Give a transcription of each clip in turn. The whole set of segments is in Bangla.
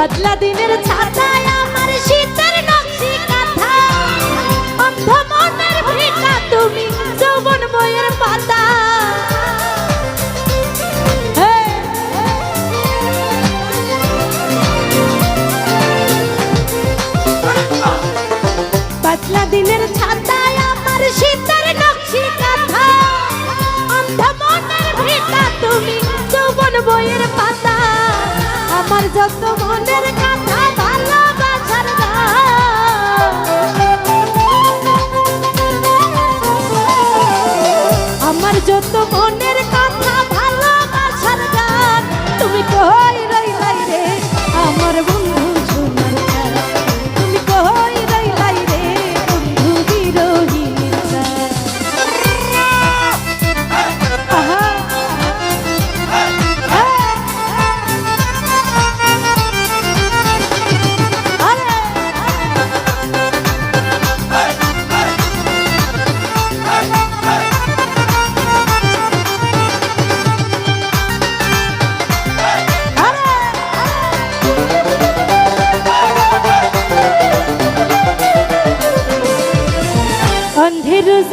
বাদলা দিনের ছাতায় আমার শীতের নকশি অন্ধ মনের ভিটা তুমি যৌবন বইয়ের পাতা। পাতলা দিনের ছাতায় আমার শীতের নকশি অন্ধ মনের ভিটা তুমি যৌবন বইয়ের পাতা। যত মনের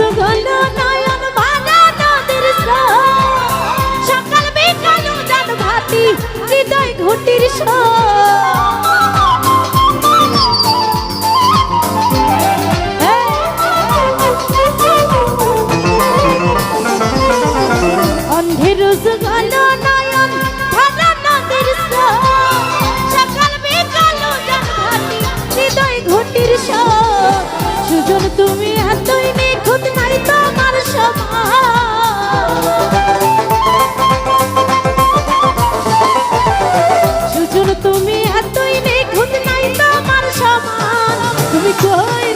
গুলো নয়ন সকাল বিকাল ভাতি হৃদয় ঘটির সো চলে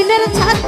দিনের ছাদ